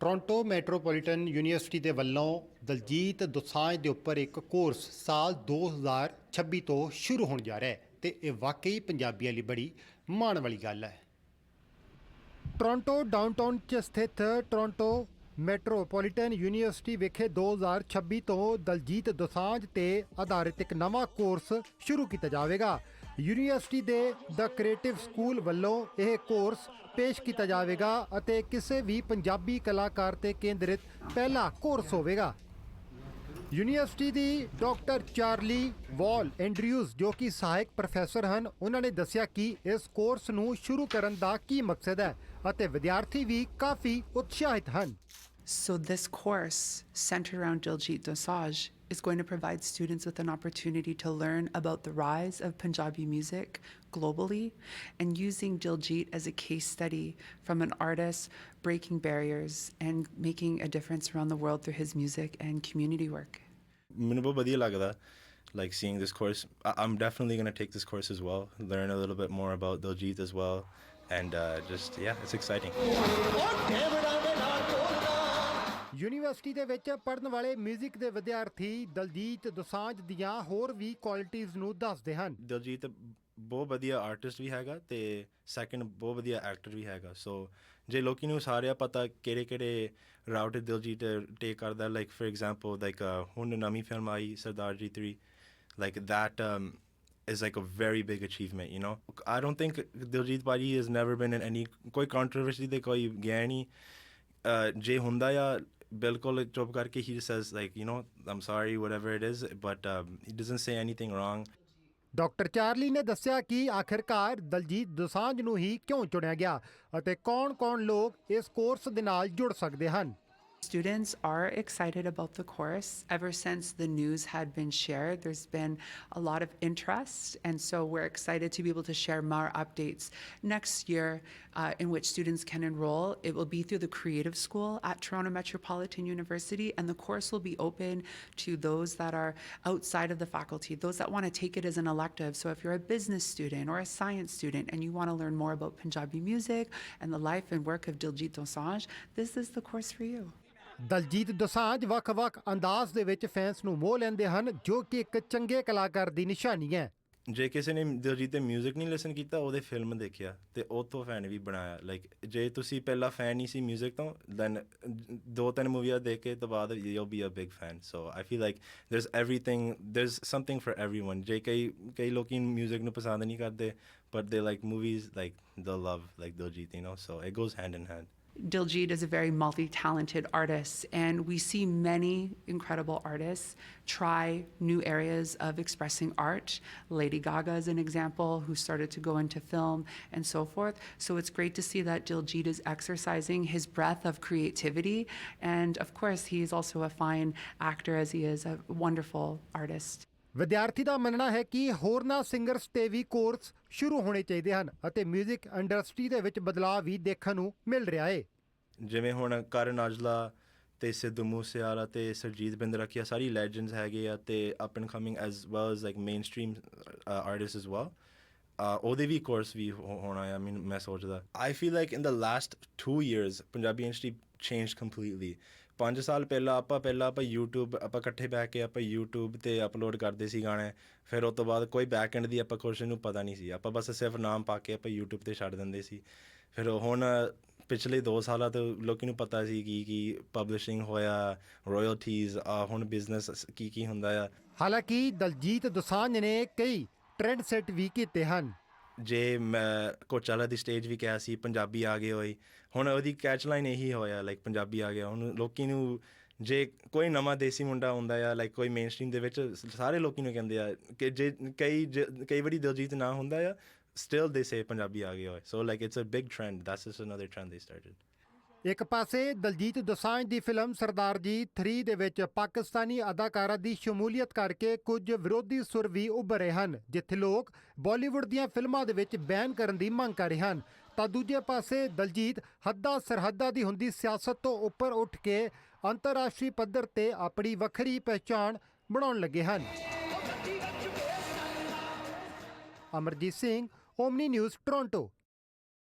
Toronto metropolitan university ਦੇ ਵੱਲੋਂ ਦਲਜੀਤ ਦੋਸਾਂਝ ਦੇ ਉੱਪਰ ਇੱਕ ਕੋਰਸ ਸਾਲ 2026 ਤੋਂ ਸ਼ੁਰੂ ਹੋਣ ਜਾ ਰਿਹਾ ਹੈ ਤੇ ਇਹ ਵਾਕਈ ਪੰਜਾਬੀਆਂ ਲਈ ਬੜੀ ਮਾਣ ਵਾਲੀ ਗੱਲ ਹੈ। ਟੋਰਾਂਟੋ ਡਾਊਨਟਾਊਨ 'ਚ ਸਥਿਤ ਟੋਰਾਂਟੋ ਮੈਟਰੋਪੋਲੀਟਨ ਯੂਨੀਵਰਸਿਟੀ ਵਿਖੇ 2026 ਤੋਂ ਦਲਜੀਤ ਦੋਸਾਂਝ ਤੇ ਆਧਾਰਿਤ ਇੱਕ ਨਵਾਂ ਕੋਰਸ ਸ਼ੁਰੂ ਕੀਤਾ ਜਾਵੇਗਾ। ਯੂਨੀਵਰਸਿਟੀ ਦੇ ਦ ਕ੍ਰੀਏਟਿਵ ਸਕੂਲ ਵੱਲੋਂ ਇਹ ਕੋਰਸ ਪੇਸ਼ ਕੀਤਾ ਜਾਵੇਗਾ ਅਤੇ ਕਿਸੇ ਵੀ ਪੰਜਾਬੀ ਕਲਾਕਾਰ ਤੇ ਕੇਂਦਰਿਤ ਪਹਿਲਾ ਕੋਰਸ ਹੋਵੇਗਾ। ਯੂਨੀਵਰਸਿਟੀ ਦੀ ਡਾਕਟਰ ਚਾਰਲੀ ਵਾਲ ਐਂਡਰਿਊਜ਼ ਜੋ ਕਿ ਸਹਾਇਕ ਪ੍ਰੋਫੈਸਰ ਹਨ ਉਹਨਾਂ ਨੇ ਦੱਸਿਆ ਕਿ ਇਸ ਕੋਰਸ ਨੂੰ ਸ਼ੁਰੂ ਕਰਨ ਦਾ ਕੀ ਮਕਸਦ ਹੈ ਅਤੇ ਵਿਦਿਆਰਥੀ ਵੀ ਕਾਫੀ ਉਤਸ਼ਾਹਿਤ ਹਨ। So, this course, centered around Diljit Dosage, is going to provide students with an opportunity to learn about the rise of Punjabi music globally and using Diljit as a case study from an artist breaking barriers and making a difference around the world through his music and community work. Like seeing this course, I'm definitely going to take this course as well, learn a little bit more about Diljit as well, and uh, just, yeah, it's exciting. University ਦੇ ਵਿੱਚ ਪੜਨ ਵਾਲੇ 뮤직 ਦੇ ਵਿਦਿਆਰਥੀ ਦਲਜੀਤ ਦੋਸਾਂਝ ਦੀਆਂ ਹੋਰ ਵੀ ਕੁਆਲਿਟੀਆਂ ਨੂੰ ਦੱਸਦੇ ਹਨ ਦਲਜੀਤ ਬਹੁਤ ਵਧੀਆ ਆਰਟਿਸਟ ਵੀ ਹੈਗਾ ਤੇ ਸੈਕੰਡ ਬਹੁਤ ਵਧੀਆ ਐਕਟਰ ਵੀ ਹੈਗਾ ਸੋ ਜੇ ਲੋਕੀ ਨੂੰ ਸਾਰਿਆ ਪਤਾ ਕਿਹੜੇ ਕਿਹੜੇ ਰਾਊਟ ਦਿਲਜੀਤ ਟੇਕ ਕਰਦਾ ਲਾਈਕ ਫॉर ਐਗਜ਼ਾਮਪਲ ਲਾਈਕ ਹੁਣ ਨਵੀਂ film I Sardaar Ji 3 like that is like a very big achievement, you know. I don't think Diljit Bhaji has never been in any koi controversy, they koi gyani. ਜੇ ਹੁੰਦਾ ਜਾਂ ਬਿਲਕੁਲ ਚੁੱਪ ਕਰਕੇ he just says like you know i'm sorry whatever it is but um, he doesn't say anything wrong doctor Charlie ਨੇ ਦੱਸਿਆ ਕਿ ਆਖਿਰਕਾਰ ਦਲਜੀਤ ਦੋਸਾਂਝ ਨੂੰ ਹੀ ਕਿਉਂ ਚੁਣਿਆ ਗਿਆ ਅਤੇ ਕੌਣ-ਕੌਣ ਲੋਕ ਇਸ ਕੋਰਸ ਦੇ ਨਾਲ ਜੁੜ ਸਕਦੇ ਹਨ Students are excited about the course. Ever since the news had been shared, there's been a lot of interest, and so we're excited to be able to share more updates next year uh, in which students can enroll. It will be through the Creative School at Toronto Metropolitan University, and the course will be open to those that are outside of the faculty, those that want to take it as an elective. So if you're a business student or a science student and you want to learn more about Punjabi music and the life and work of Diljit Dosanjh, this is the course for you. Daljit Dosanjh ਵੱਖ-ਵੱਖ ਅੰਦਾਜ਼ ਦੇ ਵਿੱਚ fans ਨੂੰ ਮੋਹ ਲੈਂਦੇ ਹਨ ਜੋ ਕਿ ਇੱਕ ਚੰਗੇ ਕਲਾਕਾਰ ਦੀ ਨਿਸ਼ਾਨੀ ਹੈ ਜੇ ਕਿਸੇ ਨੇ ਦਿਲਜੀਤ ਦੇ 뮤직 ਨਹੀਂ ਲਿਸਨ ਕੀਤਾ ਉਹਦੇ ਫਿਲਮ ਦੇਖਿਆ ਤੇ ਉਹ ਤੋਂ ਫੈਨ ਵੀ ਬਣਾਇਆ ਲਾਈਕ ਜੇ ਤੁਸੀਂ ਪਹਿਲਾਂ ਫੈਨ ਨਹੀਂ ਸੀ 뮤직 ਤੋਂ ਦੈਨ ਦੋ ਤਿੰਨ ਮੂਵੀਆਂ ਦੇਖ ਕੇ ਤੋਂ ਬਾਅਦ you'll be a big fan so i feel like there's everything there's something for everyone ਜੇ ਕਈ ਕਈ ਲੋਕੀ 뮤직 ਨੂੰ ਪਸੰਦ ਨਹੀਂ ਕਰਦੇ but they like movies like they'll love like Diljit you know so it goes hand in hand Diljit is a very multi talented artist, and we see many incredible artists try new areas of expressing art. Lady Gaga is an example who started to go into film and so forth. So it's great to see that Diljit is exercising his breadth of creativity. And of course, he is also a fine actor, as he is a wonderful artist. ਵਿਦਿਆਰਥੀ ਦਾ ਮੰਨਣਾ ਹੈ ਕਿ ਹੋਰਨਾਂ singers ਤੇ ਵੀ course ਸ਼ੁਰੂ ਹੋਣੇ ਚਾਹੀਦੇ ਹਨ ਅਤੇ 뮤직 ਇੰਡਸਟਰੀ ਦੇ ਵਿੱਚ ਬਦਲਾਅ ਵੀ ਦੇਖਣ ਨੂੰ ਮਿਲ ਰਿਹਾ ਹੈ ਜਿਵੇਂ ਹੁਣ ਕਰਨ ਔਜਲਾ ਤੇ ਸਿੱਧੂ ਮੂਸੇਵਾਲਾ ਤੇ ਸਰਜੀਤ ਬਿੰਦਰਖੀਆ ਸਾਰੀ ਲੈਜੈਂਡਸ ਹੈਗੇ ਆ ਤੇ up and coming as well as like mainstream artist as well ਉਹਦੇ ਵੀ ਕੋਰਸ ਵੀ ਹੋਣਾ ਆ, ਮੀਨ, ਮੈਂ ਸੋਚਦਾ। I feel like in the last 2 years Punjabi industry change completely 5 ਸਾਲ ਪਹਿਲਾਂ ਆਪਾਂ ਪਹਿਲਾਂ ਆਪਾਂ YouTube, ਆਪਾਂ ਇਕੱਠੇ ਬਹਿ ਕੇ ਆਪਾਂ YouTube ਤੇ ਅਪਲੋਡ ਕਰਦੇ ਸੀ ਗਾਣੇ, ਫਿਰ ਉਸ ਤੋਂ ਬਾਅਦ ਕੋਈ ਬੈਕਐਂਡ ਦੀ ਆਪਾਂ ਕੁਛ ਨੂੰ ਪਤਾ ਨਹੀਂ ਸੀ। ਆਪਾਂ ਬਸ ਸਿਰਫ ਨਾਮ ਪਾ ਕੇ ਆਪਾਂ YouTube ਤੇ ਛੱਡ ਦਿੰਦੇ ਸੀ। ਫਿਰ ਹੁਣ ਪਿਛਲੇ 2 ਸਾਲਾਂ ਤੋਂ ਲੋਕਾਂ ਨੂੰ ਪਤਾ ਸੀ ਕਿ ਕੀ ਪਬਲਿਸ਼ਿੰਗ ਹੋਇਆ ਰਾਇਲਟੀਜ਼ ਹੁਣ ਬਿਜ਼ਨਸ ਕੀ ਕੀ ਹੁੰਦਾ ਆ। ਹਾਲਾਂਕਿ ਦਲਜੀਤ ਦੋਸਾਂਝ ਨੇ ਕਈ ਟ੍ਰੈਂਡ ਸੈੱਟ ਵੀ ਕੀਤੇ ਹਨ। ਜੇ ਮੈਂ ਕੋਚਾਲਾ ਦੀ ਸਟੇਜ ਵੀ ਕਿਹਾ ਸੀ, ਪੰਜਾਬੀ ਆ ਗਏ ਹੋਏ ਹੁਣ ਉਹਦੀ ਕੈਚ ਲਾਈਨ ਇਹੀ ਹੋਇਆ ਲਾਈਕ ਪੰਜਾਬੀ ਆ ਗਿਆ। ਹੁਣ ਲੋਕੀ ਨੂੰ ਜੇ ਕੋਈ ਨਵਾਂ ਦੇਸੀ ਮੁੰਡਾ ਹੁੰਦਾ ਆ ਲਾਈਕ ਕੋਈ ਮੇਨਸਟ੍ਰੀਮ ਦੇ ਵਿੱਚ ਸਾਰੇ ਲੋਕੀ ਨੂੰ ਕਹਿੰਦੇ ਆ ਕਿ ਜੇ ਕਈ ਜ- ਕਈ ਵਾਰੀ ਦਿਲਜੀਤ ਨਾ ਹੁੰਦਾ ਆ ਸਟਿਲ ਦੇ ਸੇ ਪੰਜਾਬੀ ਆ ਗਏ ਹੋਏ so like it's a big trend that's just another trend they started ਇੱਕ ਪਾਸੇ ਦਲਜੀਤ ਦੋਸਾਂਝ ਦੀ ਫਿਲਮ ਸਰਦਾਰ ਜੀ 3 ਦੇ ਵਿੱਚ ਪਾਕਿਸਤਾਨੀ ਅਦਾਕਾਰਾ ਦੀ ਸ਼ਮੂਲੀਅਤ ਕਰਕੇ ਕੁਝ ਵਿਰੋਧੀ ਸੁਰ ਵੀ ਉੱਭਰ ਰਹੇ ਹਨ, ਜਿੱਥੇ ਲੋਕ ਬਾਲੀਵੁੱਡ ਦੀਆਂ ਫਿਲਮਾਂ ਦੇ ਵਿੱਚ ਬੈਨ ਕਰਨ ਦੀ ਮੰਗ ਕਰ ਰਹੇ ਹਨ। ਤਾਂ ਦੂਜੇ ਪਾਸੇ ਦਲਜੀਤ ਹੱਦਾਂ ਸਰਹੱਦਾਂ ਦੀ ਹੁੰਦੀ ਸਿਆਸਤ ਤੋਂ ਉੱਪਰ ਉੱਠ ਕੇ ਅੰਤਰਰਾਸ਼ਟਰੀ ਪੱਧਰ ਤੇ ਆਪਣੀ ਵੱਖਰੀ ਪਹਿਚਾਣ ਬਣਾਉਣ ਲੱਗੇ ਹਨ। Amarjit Singh, Omni News, Toronto.